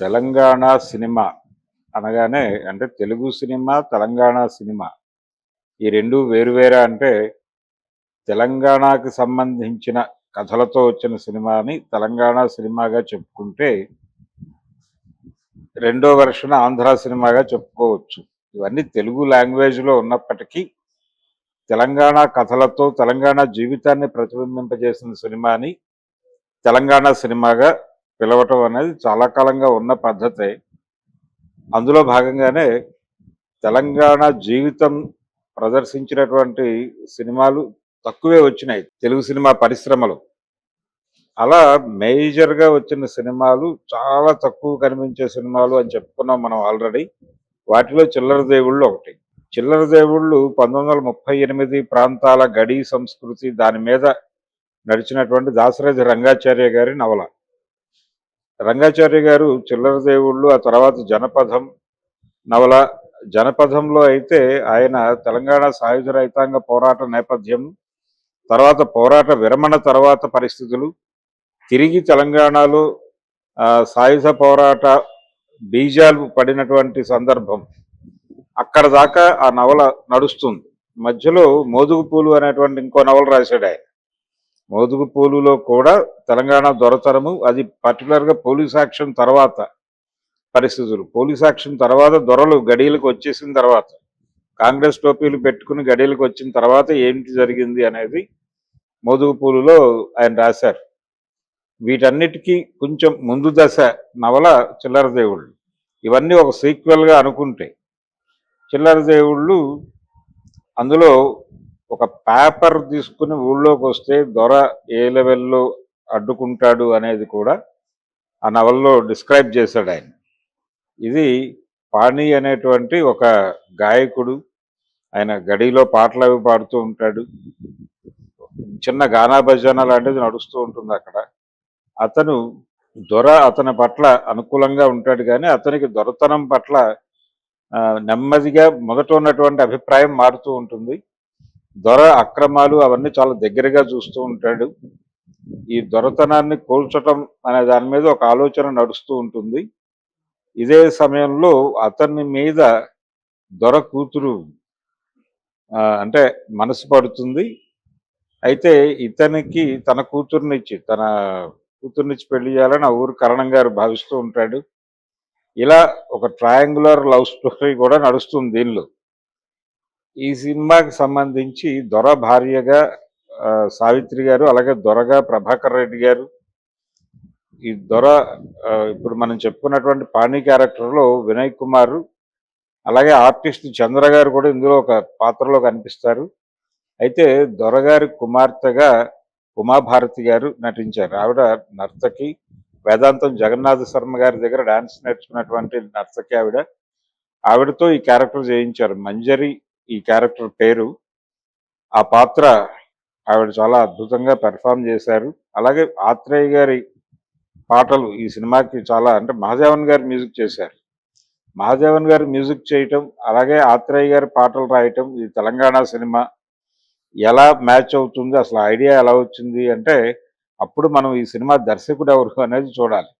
Telangana cinema అనగానే అంటే Telugu cinema Telangana cinema. ఈ రెండు వేరువేరా అంటే తెలంగాణకి సంబంధించిన కథలతో వచ్చిన సినిమాని తెలంగాణ సినిమాగా చెప్పుకుంటే రెండో వర్షన్ ఆంధ్ర సినిమాగా చెప్పుకోవచ్చు. ఇవన్నీ తెలుగు లాంగ్వేజ్లో ఉన్నప్పటికీ తెలంగాణ కథలతో తెలంగాణ జీవితాన్ని ప్రతిబింబింపజేసిన సినిమాని తెలంగాణ సినిమాగా పిలవటం అనేది చాలా కాలంగా ఉన్న పద్ధతే. అందులో భాగంగానే తెలంగాణ జీవితం ప్రదర్శించినటువంటి సినిమాలు తక్కువే వచ్చినాయి. తెలుగు సినిమా పరిశ్రమలో. అలా మేజర్గా వచ్చిన సినిమాలు చాలా తక్కువ కనిపించే సినిమాలు అని చెప్పుకున్నాం మనం ఆల్రెడీ. వాటిలో చిల్లర దేవుళ్ళు ఒకటి. చిల్లర దేవుళ్ళు పంతొమ్మిది వందల ముప్పై ఎనిమిది ప్రాంతాల గడి సంస్కృతి దాని మీద నడిచినటువంటి దాసరథి రంగాచార్య గారి నవల. రంగాచార్య గారు చిల్లర దేవుళ్ళు ఆ తర్వాత జనపదం నవల. జనపథంలో అయితే ఆయన తెలంగాణ సాయుధ రైతాంగ పోరాట నేపథ్యం తర్వాత పోరాట విరమణ తర్వాత పరిస్థితులు తిరిగి తెలంగాణలో సాయుధ పోరాట బీజాలు పడినటువంటి సందర్భం. అక్కడ దాకా ఆ నవల నడుస్తుంది. మధ్యలో మోదుగు పూలు అనేటువంటి ఇంకో నవల రాశాడు ఆయన. మోదుగు పోలులో కూడా తెలంగాణ దొరతరము. అది పర్టికులర్గా పోలీస్ యాక్షన్ తర్వాత పరిస్థితులు. పోలీస్ యాక్షన్ తర్వాత దొరలు గడియలకు వచ్చేసిన తర్వాత కాంగ్రెస్ టోపీలు పెట్టుకుని గడియలకు వచ్చిన తర్వాత ఏమిటి జరిగింది అనేది మోదుగు పూలులో ఆయన రాశారు. వీటన్నిటికీ కొంచెం ముందు దశ నవల చిల్లర దేవుళ్ళు. ఇవన్నీ ఒక సీక్వెల్గా అనుకుంటే చిల్లర దేవుళ్ళు అందులో ఒక పేపర్ తీసుకుని ఊళ్ళోకి వస్తే దొర ఏ లెవెల్లో అడ్డుకుంటాడు అనేది కూడా ఆ నవల్లో డిస్క్రైబ్ చేశాడు ఆయన. ఇది పాణి అనేటువంటి ఒక గాయకుడు ఆయన గడిలో పాటలు అవి పాడుతూ ఉంటాడు. చిన్న గానా భజన లాంటిది నడుస్తూ ఉంటుంది అక్కడ. అతను దొర అతని పట్ల అనుకూలంగా ఉంటాడు కానీ అతనికి దొరతనం పట్ల నెమ్మదిగా మొదట ఉన్నటువంటి అభిప్రాయం మారుతూ ఉంటుంది. దొర అక్రమాలు అవన్నీ చాలా దగ్గరగా చూస్తూ ఉంటాడు. ఈ దొరతనాన్ని కోల్చటం అనే దాని మీద ఒక ఆలోచన నడుస్తూ ఉంటుంది. ఇదే సమయంలో అతని మీద దొర కూతురు అంటే మనసు పడుతుంది. అయితే ఇతనికి తన కూతురునిచ్చి తన కూతురునిచ్చి పెళ్ళి చేయాలని ఆ ఊరు కరణం గారు భావిస్తూ ఉంటాడు. ఇలా ఒక ట్రయాంగులర్ లవ్ స్టోరీ కూడా నడుస్తుంది దీనిలో. ఈ సినిమాకి సంబంధించి దొర భార్యగా సావిత్రి గారు అలాగే దొరగా ప్రభాకర్ రెడ్డి గారు. ఈ దొర ఇప్పుడు మనం చెప్పుకున్నటువంటి పాణి క్యారెక్టర్లో వినయ్ కుమార్ అలాగే ఆర్టిస్ట్ చంద్ర గారు కూడా ఇందులో ఒక పాత్రలో కనిపిస్తారు. అయితే దొరగారి కుమార్తెగా ఉమాభారతి గారు నటించారు. ఆవిడ నర్తకి వేదాంతం జగన్నాథ శర్మ గారి దగ్గర డాన్స్ నేర్చుకున్నటువంటి నర్తకి ఆవిడ. ఆవిడతో ఈ క్యారెక్టర్ చేయించారు. మంజరి ఈ క్యారెక్టర్ పేరు. ఆ పాత్ర ఆవిడ చాలా అద్భుతంగా పెర్ఫామ్ చేశారు. అలాగే ఆత్రేయ గారి పాటలు ఈ సినిమాకి చాలా అంటే మహాదేవన్ గారు మ్యూజిక్ చేశారు. మహాదేవన్ గారు మ్యూజిక్ చేయటం అలాగే ఆత్రేయ గారి పాటలు రాయటం ఇది తెలంగాణ సినిమా ఎలా మ్యాచ్ అవుతుంది అసలు ఐడియా ఎలా వచ్చింది అంటే అప్పుడు మనం ఈ సినిమా దర్శకుడు ఎవరు అనేది చూడాలి.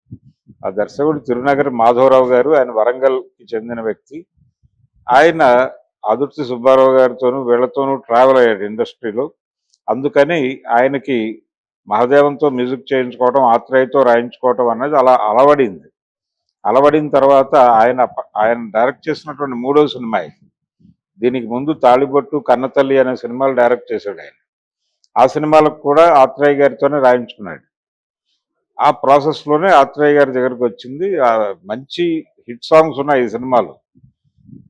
ఆ దర్శకుడు తిరునగర్ మాధవరావు గారు ఆయన వరంగల్కి చెందిన వ్యక్తి. ఆయన ఆదుర్తి సుబ్బారావు గారితోనూ వీళ్ళతోనూ ట్రావెల్ అయ్యాడు ఇండస్ట్రీలో అందుకని ఆయనకి మహాదేవంతో మ్యూజిక్ చేయించుకోవడం ఆత్రేయతో రాయించుకోవటం అనేది అలా అలవడింది. అలవడిన తర్వాత ఆయన ఆయన డైరెక్ట్ చేసినటువంటి మూడో సినిమా దీనికి ముందు తాళిబొట్టు కన్నతల్లి అనే సినిమాలు డైరెక్ట్ చేశాడు ఆయన. ఆ సినిమాలకు కూడా ఆత్రేయ గారితోనే రాయించుకున్నాడు. ఆ ప్రాసెస్లోనే ఆత్రేయ గారి దగ్గరకు వచ్చింది. మంచి హిట్ సాంగ్స్ ఉన్నాయి ఈ సినిమాలో.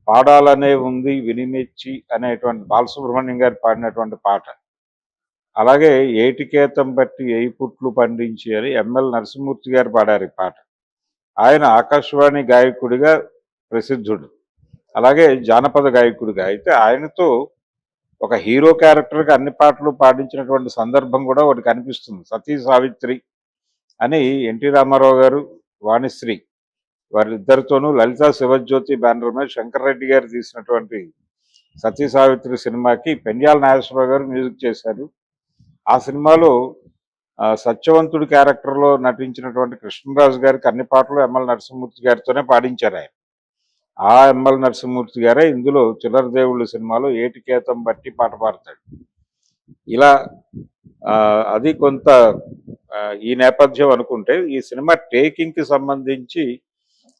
పాడాలనే ఉంది వినిమిచ్చి అనేటువంటి బాలసుబ్రహ్మణ్యం గారు పాడినటువంటి పాట. అలాగే ఏటికేతం బట్టి ఏయి పుట్లు పండించి అని ఎంఎల్ నరసింహమూర్తి గారు పాడారు ఈ పాట. ఆయన ఆకాశవాణి గాయకుడిగా ప్రసిద్ధుడు. అలాగే జానపద గాయకుడిగా అయితే ఆయనతో ఒక హీరో క్యారెక్టర్కి అన్ని పాటలు పాడించినటువంటి సందర్భం కూడా ఒకటి కనిపిస్తుంది. సతీ సావిత్రి అని ఎన్టీ రామారావు గారు వాణిశ్రీ. వారిద్దరితోనూ లలితా శివజ్యోతి బ్యానర్ మీద శంకర్రెడ్డి గారు తీసినటువంటి సతీ సావిత్రి సినిమాకి పెండ్యాల నాగేశ్వరరావు గారు మ్యూజిక్ చేశారు. ఆ సినిమాలో సత్యవంతుడి క్యారెక్టర్లో నటించినటువంటి కృష్ణరాజు గారికి అన్ని పాటలు ఎమ్మెల్ నరసింహమూర్తి గారితోనే పాడించారు ఆయన. ఆ ఎమ్మెల్ నరసింహమూర్తి గారే ఇందులో చిల్లరదేవుళ్ళు సినిమాలో ఏటికేతం బట్టి పాట పాడతాడు. ఇలా అది కొంత ఈ నేపథ్యం అనుకుంటే ఈ సినిమా టేకింగ్కి సంబంధించి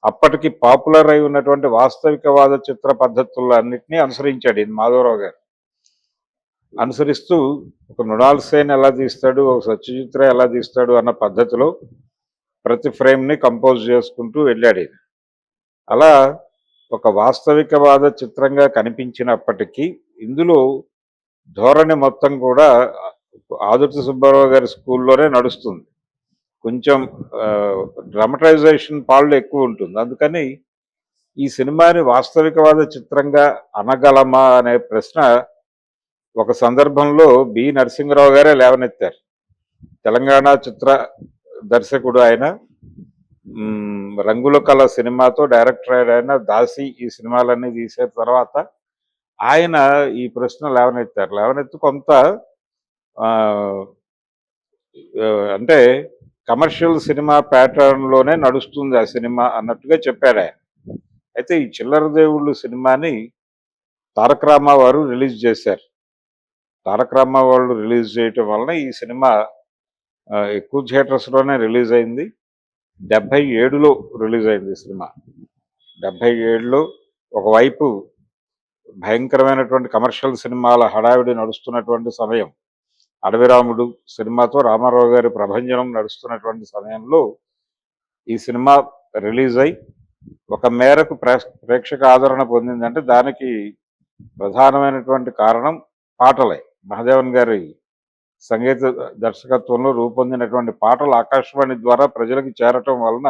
అప్పటికి పాపులర్ అయి ఉన్నటువంటి వాస్తవికవాద చిత్ర పద్ధతుల్లో అన్నిటినీ అనుసరించాడు ఇది మాధవరావు గారు అనుసరిస్తూ ఒక మృణాల్ సేన్ ఎలా తీస్తాడు ఒక సత్యజిత్ ఎలా తీస్తాడు అన్న పద్ధతిలో ప్రతి ఫ్రేమ్ని కంపోజ్ చేసుకుంటూ వెళ్ళాడు ఈయన. అలా ఒక వాస్తవికవాద చిత్రంగా కనిపించినప్పటికీ ఇందులో ధోరణి మొత్తం కూడా ఆదుర్తి సుబ్బారావు గారి స్కూల్లోనే నడుస్తుంది కొంచెం డ్రమటైజేషన్ పాళ్ళు ఎక్కువ ఉంటుంది. అందుకని ఈ సినిమాని వాస్తవికవాద చిత్రంగా అనగలమా అనే ప్రశ్న ఒక సందర్భంలో బి. నరసింహరావు గారే లేవనెత్తారు. తెలంగాణ చిత్ర దర్శకుడు ఆయన రంగుల కళ సినిమాతో డైరెక్టర్ ఆయన. దాసి ఈ సినిమాలన్నీ తీసిన తర్వాత ఆయన ఈ ప్రశ్న లేవనెత్తారు. లేవనెత్తి కొంత అంటే కమర్షియల్ సినిమా ప్యాటర్న్లోనే నడుస్తుంది ఆ సినిమా అన్నట్టుగా చెప్పాడు ఆయన. అయితే ఈ చిల్లర దేవుళ్ళు సినిమాని తారక రామావారు రిలీజ్ చేశారు. తారక రామావాళ్ళు రిలీజ్ చేయటం వలన ఈ సినిమా ఎక్కువ థియేటర్స్లోనే రిలీజ్ అయింది. డెబ్బై ఏడులో రిలీజ్ అయింది ఈ సినిమా. డెబ్బై ఏడులో ఒకవైపు భయంకరమైనటువంటి కమర్షియల్ సినిమాల హడావిడి నడుస్తున్నటువంటి సమయం. అడవిరాముడు సినిమాతో రామారావు గారి ప్రభంజనం నడుస్తున్నటువంటి సమయంలో ఈ సినిమా రిలీజ్ అయి ఒక మేరకు ప్రేక్షక ఆదరణ పొందిందంటే దానికి ప్రధానమైనటువంటి కారణం పాటలే. మహదేవన్ గారి సంగీత దర్శకత్వంలో రూపొందినటువంటి పాటలు ఆకాశవాణి ద్వారా ప్రజలకు చేరటం వలన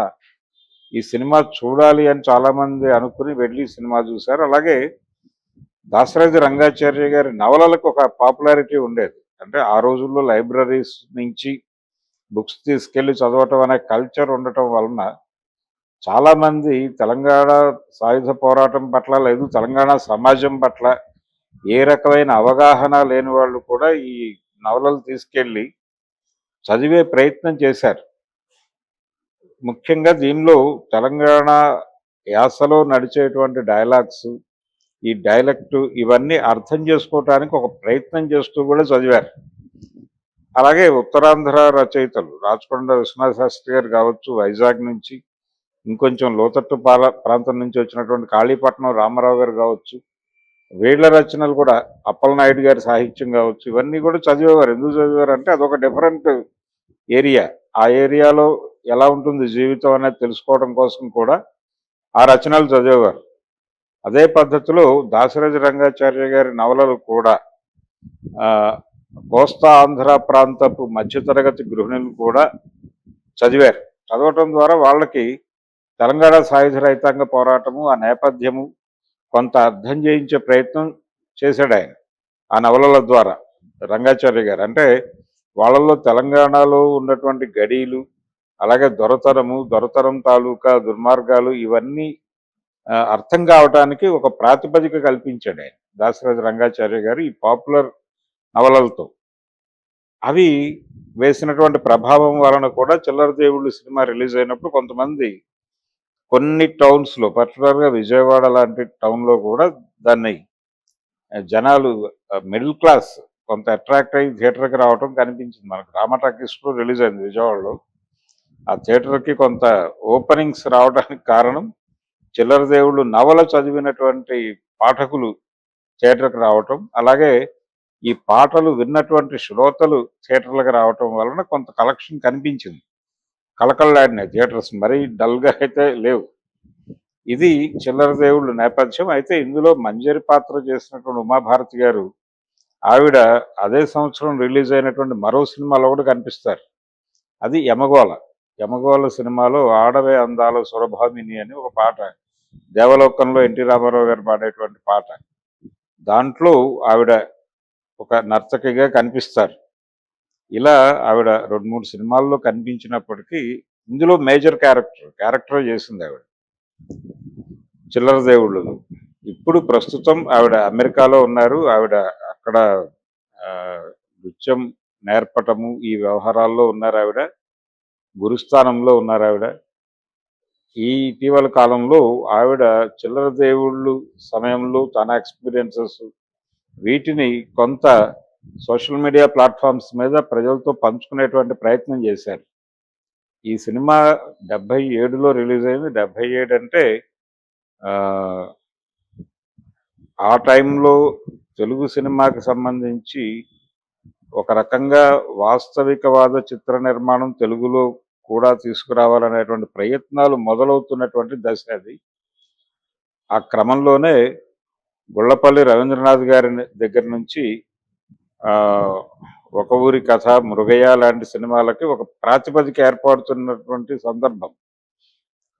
ఈ సినిమా చూడాలి అని చాలామంది అనుకుని వెళ్ళి సినిమా చూశారు. అలాగే దాసరాజు రంగాచార్య గారి నవలలకు ఒక పాపులారిటీ ఉండేది. అంటే ఆ రోజుల్లో లైబ్రరీస్ నుంచి బుక్స్ తీసుకెళ్ళి చదవటం అనే కల్చర్ ఉండటం వలన చాలామంది తెలంగాణ సాయుధ పోరాటం పట్ల లేదు తెలంగాణ సమాజం పట్ల ఏ రకమైన అవగాహన లేని వాళ్ళు కూడా ఈ నవలలు తీసుకెళ్ళి చదివే ప్రయత్నం చేశారు. ముఖ్యంగా దీనిలో తెలంగాణ యాసలో నడిచేటువంటి డైలాగ్స్ ఈ డైలెక్ట్ ఇవన్నీ అర్థం చేసుకోవటానికి ఒక ప్రయత్నం చేస్తూ కూడా చదివారు. అలాగే ఉత్తరాంధ్ర రచయితలు రాచకొండ విశ్వనాథ శాస్త్రి గారు కావచ్చు వైజాగ్ నుంచి ఇంకొంచెం లోతట్టు పాల ప్రాంతం నుంచి వచ్చినటువంటి కాళీపట్నం రామారావు గారు కావచ్చు వీళ్ళ రచనలు కూడా అప్పలనాయుడు గారి సాహిత్యం కావచ్చు ఇవన్నీ కూడా చదివేవారు. ఎందుకు చదివేవారు అంటే అదొక డిఫరెంట్ ఏరియా. ఆ ఏరియాలో ఎలా ఉంటుంది జీవితం అనేది తెలుసుకోవడం కోసం కూడా ఆ రచనలు చదివేవారు. అదే పద్ధతిలో దాశరథి రంగాచార్య గారి నవలలు కూడా కోస్తా ఆంధ్ర ప్రాంతపు మధ్యతరగతి గృహిణులు కూడా చదివారు. చదవటం ద్వారా వాళ్ళకి తెలంగాణ సాయుధ రైతాంగ పోరాటము ఆ నేపథ్యము కొంత అర్థం చేయించే ప్రయత్నం చేశాడు ఆయన ఆ నవలల ద్వారా. రంగాచార్య గారు అంటే వాళ్ళల్లో తెలంగాణలో ఉన్నటువంటి గడీలు అలాగే దొరతరము దొరతరం తాలూకా దుర్మార్గాలు ఇవన్నీ అర్థం కావటానికి ఒక ప్రాతిపదిక కల్పించాడు ఆయన. దాసరాజు రంగాచార్య గారు ఈ పాపులర్ నవలలతో. అవి వేసినటువంటి ప్రభావం వలన కూడా చిల్లర దేవుళ్ళు సినిమా రిలీజ్ అయినప్పుడు కొంతమంది కొన్ని టౌన్స్లో విజయవాడ లాంటి టౌన్లో కూడా దాన్ని జనాలు మిడిల్ క్లాస్ కొంత అట్రాక్ట్ అయ్యి థియేటర్కి రావటం కనిపించింది. మనకు రామటాకీస్ రిలీజ్ అయింది విజయవాడలో. ఆ థియేటర్కి కొంత ఓపెనింగ్స్ రావడానికి కారణం చిల్లర దేవుళ్ళు నవల చదివినటువంటి పాఠకులు థియేటర్కి రావటం అలాగే ఈ పాటలు విన్నటువంటి శ్రోతలు థియేటర్లకు రావటం వలన కొంత కలెక్షన్ కనిపించింది. కలకల్లాడినాయి థియేటర్స్ మరీ డల్గా అయితే లేవు. ఇది చిల్లర దేవుళ్ళు నేపథ్యం. అయితే ఇందులో మంజరి పాత్ర చేసినటువంటి ఉమాభారతి గారు ఆవిడ అదే సంవత్సరం రిలీజ్ అయినటువంటి మరో సినిమాలో కూడా కనిపిస్తారు. అది యమగోళ. యమగోళ సినిమాలో ఆడవే అందాల సురభామిని అని ఒక పాట దేవలోకంలో ఎన్టీ రామారావు గారు పాడేటువంటి పాట. దాంట్లో ఆవిడ ఒక నర్తకిగా కనిపిస్తారు. ఇలా ఆవిడ రెండు మూడు సినిమాల్లో కనిపించినప్పటికీ ఇందులో మేజర్ క్యారెక్టర్ క్యారెక్టర్ చేసింది ఆవిడ. చిల్లర దేవుళ్ళు. ఇప్పుడు ప్రస్తుతం ఆవిడ అమెరికాలో ఉన్నారు. ఆవిడ అక్కడ నృత్యం నేర్పటము ఈ వ్యవహారాల్లో ఉన్నారు ఆవిడ. గురుస్థానంలో ఉన్నారు ఆవిడ. ఈ ఇటీవల కాలంలో ఆవిడ చిల్లర దేవుళ్ళు సమయంలో తన ఎక్స్పీరియన్సెస్ వీటిని కొంత సోషల్ మీడియా ప్లాట్ఫామ్స్ మీద ప్రజలతో పంచుకునేటువంటి ప్రయత్నం చేశారు. ఈ సినిమా డెబ్బై ఏడులో రిలీజ్ అయింది. డెబ్బై ఏడు అంటే ఆ, ఆ టైంలో తెలుగు సినిమాకి సంబంధించి ఒక రకంగా వాస్తవికవాద చిత్ర నిర్మాణం తెలుగులో కూడా తీసుకురావాలనేటువంటి ప్రయత్నాలు మొదలవుతున్నటువంటి దశ అది. ఆ క్రమంలోనే గుళ్ళపల్లి రవీంద్రనాథ్ గారి దగ్గర నుంచి ఒక ఊరి కథ మృగయ్య లాంటి సినిమాలకి ఒక ప్రాతిపదిక ఏర్పడుతున్నటువంటి సందర్భం.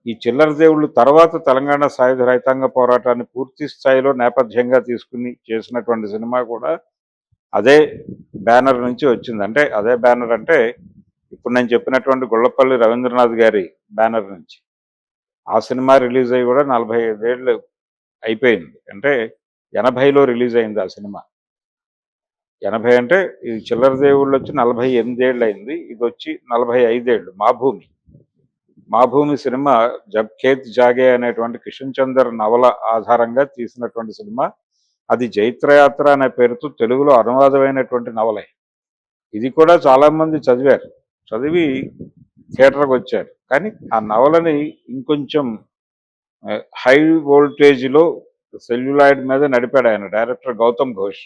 ఈ చిల్లర దేవుళ్ళు తర్వాత తెలంగాణ సాయుధ రైతాంగ పోరాటాన్ని పూర్తి స్థాయిలో నేపథ్యంగా తీసుకుని చేసినటువంటి సినిమా కూడా అదే బ్యానర్ నుంచి వచ్చింది. అంటే అదే బ్యానర్ అంటే ఇప్పుడు నేను చెప్పినటువంటి గుళ్ళపల్లి రవీంద్రనాథ్ గారి బ్యానర్ నుంచి ఆ సినిమా రిలీజ్ అయ్యి కూడా నలభై ఐదేళ్ళు అయిపోయింది. అంటే ఎనభైలో రిలీజ్ అయింది ఆ సినిమా. ఎనభై అంటే ఇది చిల్లర దేవుళ్ళు వచ్చి నలభై ఎనిమిదేళ్ళు అయింది. ఇది వచ్చి నలభై ఐదేళ్ళు. మా భూమి. మా భూమి సినిమా జబ్ ఖేత్ జాగే అనేటువంటి కిషన్ చందర్ నవల ఆధారంగా తీసినటువంటి సినిమా. అది జైత్రయాత్ర అనే పేరుతో తెలుగులో అనువాదమైనటువంటి నవలే. ఇది కూడా చాలామంది చదివారు. చదివి థియేటర్కి వచ్చారు. కానీ ఆ నవలని ఇంకొంచెం హై వోల్టేజ్లో సెల్యులాయిడ్ మీద నడిపాడు ఆయన డైరెక్టర్ గౌతమ్ ఘోష్.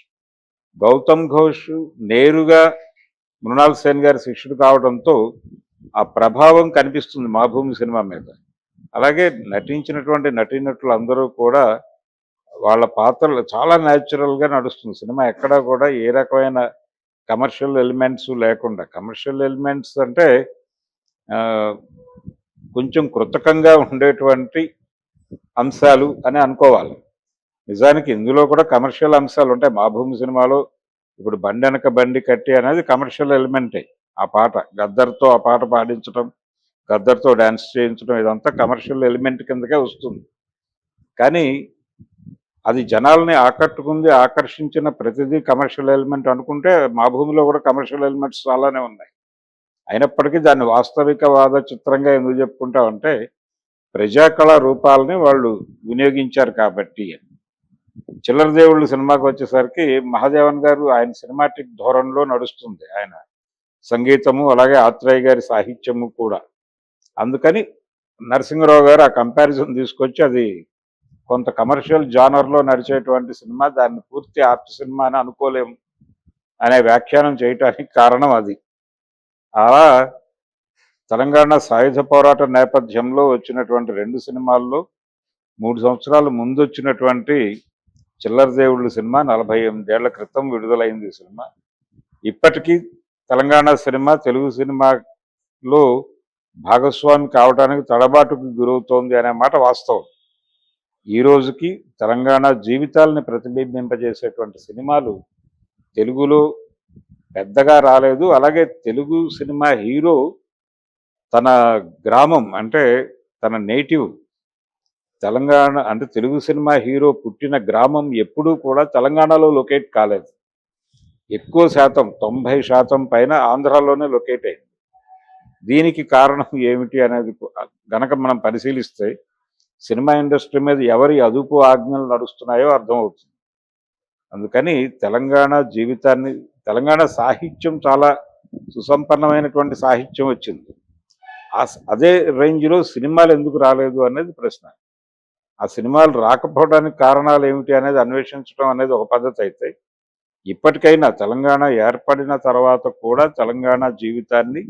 గౌతమ్ ఘోష్ నేరుగా మృణాల్ సేన్ గారి శిష్యుడు కావడంతో ఆ ప్రభావం కనిపిస్తుంది మా భూమి సినిమా మీద. అలాగే నటించినటువంటి నటీనటులు అందరూ కూడా వాళ్ళ పాత్రలు చాలా న్యాచురల్గా నడుస్తుంది. సినిమా ఎక్కడా కూడా ఏ రకమైన కమర్షియల్ ఎలిమెంట్స్ లేకుండా కమర్షియల్ ఎలిమెంట్స్ అంటే కొంచెం కృతకంగా ఉండేటువంటి అంశాలు అని అనుకోవాలి. నిజానికి ఇందులో కూడా కమర్షియల్ అంశాలు ఉంటాయి. మా భూమి సినిమాలో ఇప్పుడు బండి వెనక బండి కట్టి అనేది కమర్షియల్ ఎలిమెంటే. ఆ పాట గద్దర్తో ఆ పాట పాడించడం గద్దర్తో డ్యాన్స్ చేయించడం ఇదంతా కమర్షియల్ ఎలిమెంట్ కిందకే వస్తుంది. కానీ అది జనాల్ని ఆకట్టుకుంది ఆకర్షించిన ప్రతిదీ కమర్షియల్ ఎలిమెంట్ అనుకుంటే మా భూమిలో కూడా కమర్షియల్ ఎలిమెంట్స్ చాలానే ఉన్నాయి. అయినప్పటికీ దాన్ని వాస్తవికవాద చిత్రంగా ఎందుకు చెప్పుకుంటామంటే ప్రజాకళా రూపాలని వాళ్ళు వినియోగించారు కాబట్టి. చిల్లర దేవుళ్ళు సినిమాకి వచ్చేసరికి మహాదేవన్ గారు ఆయన సినిమాటిక్ ధోరణిలో నడుస్తుంది ఆయన సంగీతము అలాగే ఆత్రేయ గారి సాహిత్యము కూడా. అందుకని నరసింహరావు గారు ఆ కంపారిజన్ తీసుకొచ్చి అది కొంత కమర్షియల్ జానర్లో నడిచేటువంటి సినిమా దాన్ని పూర్తి ఆర్ట్ సినిమా అని అనుకోలేము అనే వ్యాఖ్యానం చేయటానికి కారణం అది. అలా తెలంగాణ సాయుధ పోరాట నేపథ్యంలో వచ్చినటువంటి రెండు సినిమాల్లో మూడు సంవత్సరాల ముందు వచ్చినటువంటి చిల్లర దేవుళ్ళు సినిమా నలభై ఎనిమిదేళ్ళ క్రితం విడుదలైంది సినిమా. ఇప్పటికీ తెలంగాణ సినిమా తెలుగు సినిమాలో భాగస్వామి కావడానికి తడబాటుకు గురవుతోంది అనే మాట వాస్తవం. ఈ రోజుకి తెలంగాణ జీవితాలని ప్రతిబింబింపజేసేటువంటి సినిమాలు తెలుగులో పెద్దగా రాలేదు. అలాగే తెలుగు సినిమా హీరో తన గ్రామం అంటే తన నేటివ్ తెలంగాణ అంటే తెలుగు సినిమా హీరో పుట్టిన గ్రామం ఎప్పుడూ కూడా తెలంగాణలో లొకేట్ కాలేదు. ఎక్కువ శాతం తొంభై శాతం పైన ఆంధ్రాలోనే లొకేట్ అయింది. దీనికి కారణం ఏమిటి అనేది గనక మనం పరిశీలిస్తే సినిమా ఇండస్ట్రీ మీద ఎవరి అదుపు ఆజ్ఞలు నడుస్తున్నాయో అర్థమవుతుంది. అందుకని తెలంగాణ జీవితాన్ని తెలంగాణ సాహిత్యం చాలా సుసంపన్నమైనటువంటి సాహిత్యం వచ్చింది. ఆ అదే రేంజ్లో సినిమాలు ఎందుకు రాలేదు అనేది ప్రశ్న. ఆ సినిమాలు రాకపోవడానికి కారణాలు ఏమిటి అనేది అన్వేషించడం అనేది ఒక పద్ధతి అయితే ఇప్పటికైనా తెలంగాణ ఏర్పడిన తర్వాత కూడా తెలంగాణ జీవితాన్ని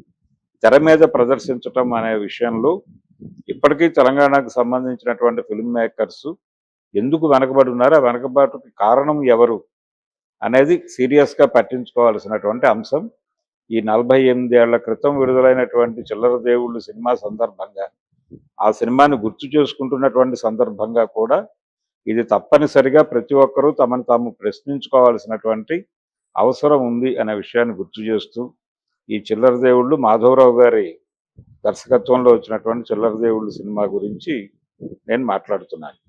తెర మీద ప్రదర్శించటం అనే విషయంలో ఇప్పటికీ తెలంగాణకు సంబంధించినటువంటి ఫిల్మ్ మేకర్స్ ఎందుకు వెనకబడి ఉన్నారు? ఆ వెనకబాటుకి కారణం ఎవరు? అనేది సీరియస్గా పట్టించుకోవాల్సినటువంటి అంశం. ఈ నలభై ఎనిమిది ఏళ్ళ క్రితం విడుదలైనటువంటి చిల్లర దేవుళ్ళు సినిమా సందర్భంగా ఆ సినిమాని గుర్తు చేసుకుంటున్నటువంటి సందర్భంగా కూడా ఇది తప్పనిసరిగా ప్రతి ఒక్కరూ తమను తాము ప్రశ్నించుకోవాల్సినటువంటి అవసరం ఉంది అనే విషయాన్ని గుర్తు చేస్తూ ఈ చిల్లర దేవుళ్ళు మాధవరావు గారి దర్శకత్వంలో వచ్చినటువంటి చిల్లర దేవుళ్ళు సినిమా గురించి నేను మాట్లాడుతున్నాను.